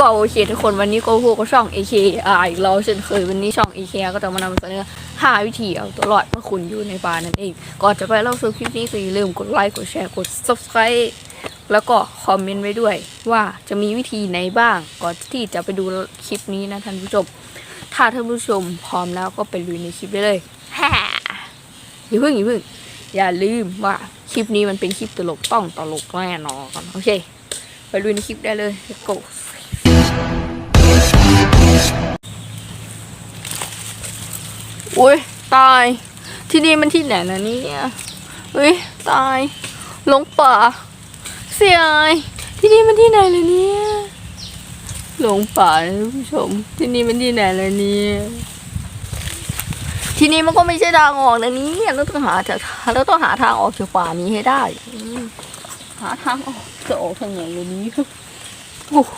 ก็โอเคทุกคนวันนี้ก็พวกก็ช่อง AK อ่าอีกเราเช่นเคยวันนี้ช่อง AK ก็จะมานำเสนอ5วิธีเอาตัวรอดเมื่อคุณอยู่ในป่านั่นเองก่อนจะไปเล่าสู่คลิปนี้ก็อย่าลืมกดไลค์กดแชร์กด subscribe แล้วก็คอมเมนต์ไว้ด้วย ว่าจะมีวิธีไหนบ้าง ก่อนที่จะไปดูคลิปนี้นะท่านผู้ชมถ้าท่านผู้ชมพร้อมแล้วก็ไปลุยในคลิปได้เลยฮ่าอย่าเพิ่งอย่าเพิ่งอย่าลืมว่าคลิปนี้มันเป็นคลิปตลกต้องตลกแน่นอนโอเค ไปลุยในคลิปได้เลย go อุ้ยตาย ที่นี่มันที่ไหนนะเนี่ยอุ้ยตายหลงป่า เสียอายที่นี่มันที่ไหนเลยเนี่ยหลงป่านะท่านผู้ชม ที่นี่มันที่ไหนเลยเนี่ยที่นี่มันก็ไม่ใช่ทางออกนะนี่เราต้องหาจากเราต้องหาทางออกจากป่านี้ให้ได้ หาทางออกจะออกทางไหนเลยนี้ โอ้โห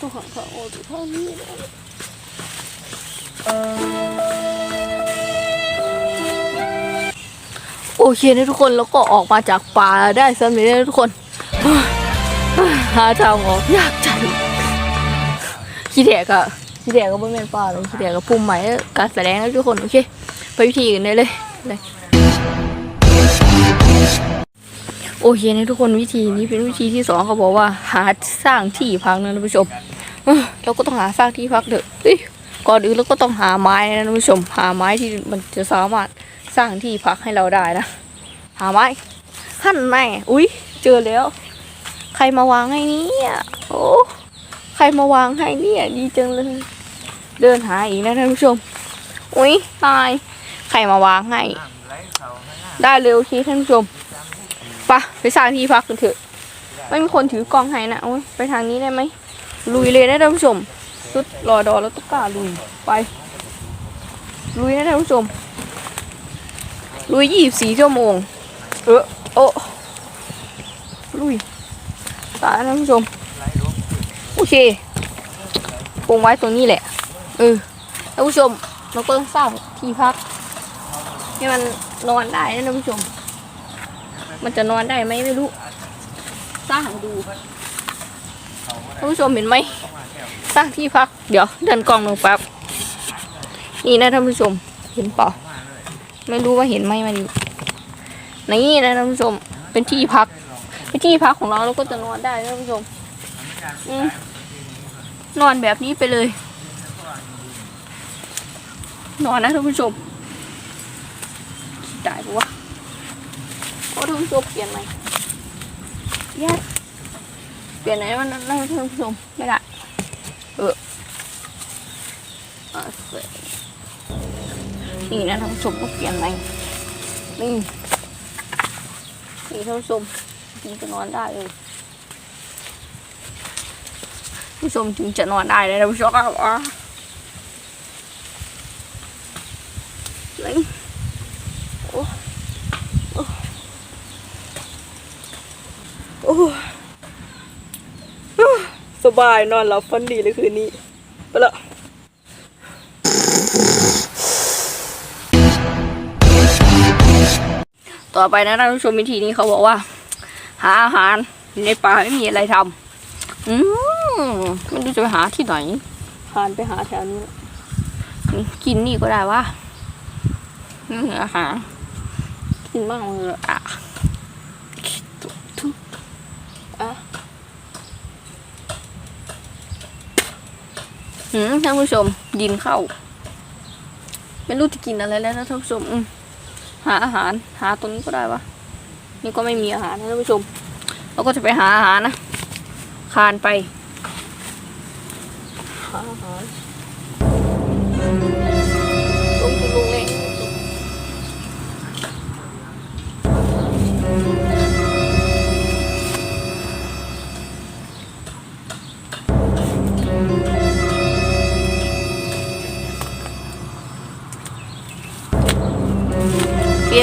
ต้องหาทางออกจากทานี้นะโอเคนะทุกคนแล้วก็ออกมาจากป่าได้สำเร็จแล้วทุกคนหาทางออกยากจังขี้แดกอะ ขี้แดกก็ไม่เป็นป่าหรอกขี้แดกก็ปุ่มใหม่การแสดงแล้วทุกคนโอเค ไปวิธีกันได้เลยเลยโอเคนะทุกคนวิธีนี้เป็นวิธีที่สองเขาบอกว่า หาสร้างที่พักนะท่านผู้ชมเราก็ต้องหาสร้างที่พักเถอะเฮ้ยก่อนอื่นเราก็ต้องหาไม้นะท่านผู้ชม หาไม้ที่มันจะสามารถสร้างที่พักให้เราได้นะหาไม้ขั้นแม่อุ้ยเจอแล้ว ใครมาวางให้เนี่ยโอ้ใครมาวางให้เนี่ยดีจังเลย เดินหาอีกนะท่านผู้ชม อุ้ยตาย ใครมาวางให้ ได้เร็วทีท่านผู้ชมไปะไปสร้างที่พักกันเถอะ ไม่มีคนถือกล้องให้นะโอ้ยไปทางนี้ได้ไหม ลุยเลยนะท่านผู้ชมชุดรอดอแล้วตุ๊กกล้าลุย ไป ลุยนะท่านผู้ชม ลุยยี่สิบสี่ชั่วโมง เออโอ้ลุยตายนะท่านผู้ชม โอเคคงไว้ตรงนี้แหละ เออท่านผู้ชมเราก็ต้องสร้างที่พักให้มันนอนได้นะท่านผู้ชม มันจะนอนได้ไหมไม่รู้ สร้างดูท่านผู้ชมเห็นไหมสร้างที่พัก เดี๋ยวเดินกล้องลงแป๊บนี่นะท่านผู้ชม เห็นเปล่าไม่รู้ว่าเห็นไหมมันนี่นะท่านผู้ชม เป็นที่พักเป็นที่พักของเราเราก็จะนอนได้นะท่านผู้ชม อืมนอนแบบนี้ไปเลย นอนนะท่านผู้ชมได้ปะวะโอ้ท่านผู้ชมเปลี่ยนไหมแยกเปลี่ยนไหนมันนท่านผู้ชมไม่ได้เออเอาเสร็จนี่นะท่านผู้ชมก็เปลี่ยนไหมนี่นี่ท่านผู้ชมนี่จะนอนได้เลยผู้ชมถึงจะนอนได้เลยนผู้ชมอะลยโอ้โอ้โอ้โอ้ สบายนอนหลับฝันดีเลยคืนนี้ ไปละต่อไปนะท่านผู้ชมวิธีนี้เขาบอกว่า หาอาหารในป่าไม่มีอะไรทำอืมไม่รู้จะไปหาที่ไหนพานไปหาแถวนี้แหละนี่กินนี่ก็ได้วะนี่อาหารกินบ้างเลยอะทุกอะ หืมท่านผู้ชมดินเข้า ไม่รู้จะกินอะไรแล้วนะท่านผู้ชม อืมหาอาหาร หาตรงนี้ก็ได้วะนี่ก็ไม่มีอาหารนะท่านผู้ชม เราก็จะไปหาอาหารนะคานไปหาอาหาร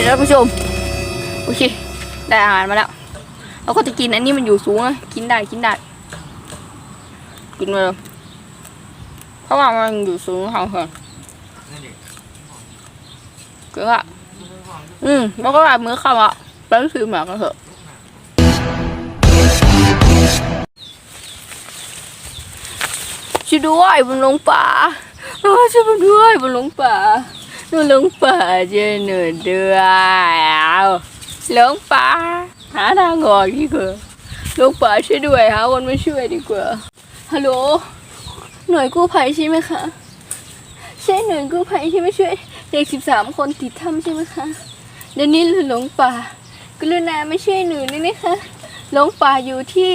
เปลี่ยนผู้ชม โอเค ได้อาหารมาแล้วเราก็จะกินอันนี้มันอยู่สูงอะกินได้กินได้ กินมาเลยเพราะว่ามันอยู่สูงเขาเหรอเกืออืมแล้วก็แบบมือคำอะไปซื้อหมากันเถอะช่วยด้วยบนหลงป่าเออช่วยด้วยบนหลงป่า หนูหลงป่าเจอหนูด้วยหลงป่าหาทางออกดีกว่าหลงป่าช่วยด้วยหาคนมาช่วยดีกว่าฮัลโหลหน่วยกู้ภัยใช่ไหมคะใช่หน่วยกู้ภัยที่มาช่วยเด็กสิบสามคนติดถ้ำใช่ไหมคะเดี๋ยวนี้หลงป่ากรุณาไม่ช่วยหนูนี่นะคะหลงป่าอยู่ที่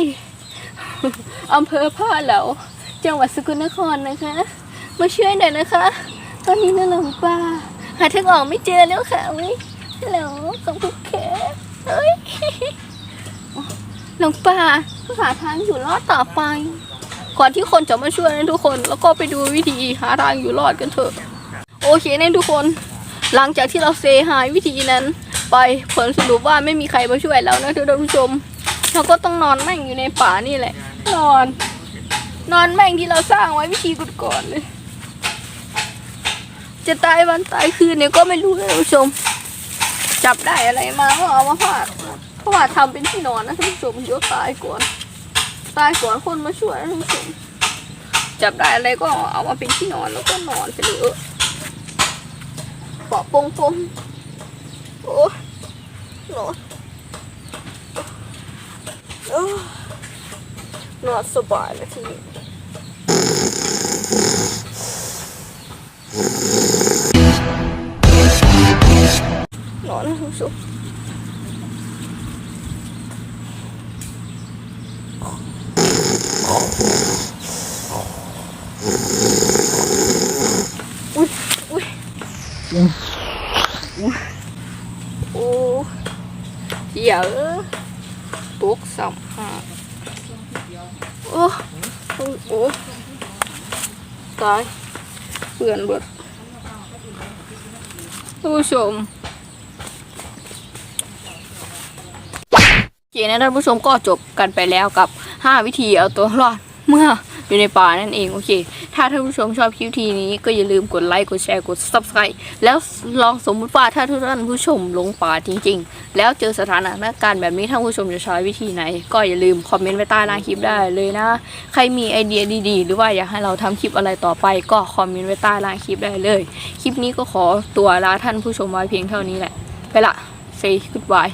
อำเภอผ้าเหลาจังหวัดสกลนครนะคะ มาช่วยหน่อยนะคะ ตอนนี้นูหลงป่าหาทางออกไม่เจอแล้วค่ะเว้ยฮัลโหลขอบคุณค่ะเฮ้ยหลงป่าหาทางอยู่รอดต่อไป ก่อนที่คนจะมาช่วยนะทุกคน แล้วก็ไปดูวิธีหาทางอยู่รอดกันเถอะ โอเคนะทุกคน หลังจากที่เราเซหายวิธีนั้น ไปผลสรุปว่าไม่มีใครมาช่วยแล้วนะท่านผู้ชม เราก็ต้องนอนแม่งอยู่ในป่านี่แหละ นอน นอนแม่งที่เราสร้างไว้วิธีก่อนๆเลย จะตายวันตายคืนเนี่ยก็ไม่รู้นะท่านผู้ชม จับได้อะไรมาก็เอามาฟาดเพราะว่าทำเป็นที่นอนนะท่านผู้ชมเดี๋ยวตายก่อนตายก่อนคนมาช่วยนะท่านผู้ชมจับได้อะไรก็เอามาเป็นที่นอนแล้วก็นอนไปเลยเออเปาะปงปงโอ้นอนโอ้นอนสบายเลยทีนี้น อนนะท่านผู้ชมอุ้ยอุ้ยโอ้เหี้ยเออตกสัมภาษณ์ โอเพื่อนเบิดท่านผู้ชมโอเคนะท่านผู้ชมก็จบกันไปแล้วกับ 5 วิธีเอาตัวรอดเมื่ออยู่ในป่านั่นเองโอเค ถ้าท่านผู้ชมชอบคลิปทีนี้ก็อย่าลืมกดไลค์กดแชร์กด subscribe แล้วลองสมมุติว่าถ้าท่านผู้ชมลงป่าจริง ๆ แล้วเจอสถานการณ์แบบนี้ท่านผู้ชมจะใช้วิธีไหน ก็อย่าลืมคอมเมนต์ไว้ใต้ล่างคลิปได้เลยนะ ใครมีไอเดียดีๆ หรือว่าอยากให้เราทำคลิปอะไรต่อไป ก็คอมเมนต์ไว้ใต้ล่างคลิปได้เลย คลิปนี้ก็ขอตัวลาท่านผู้ชมไว้เพียงเท่านี้แหละ ไปละ say goodbye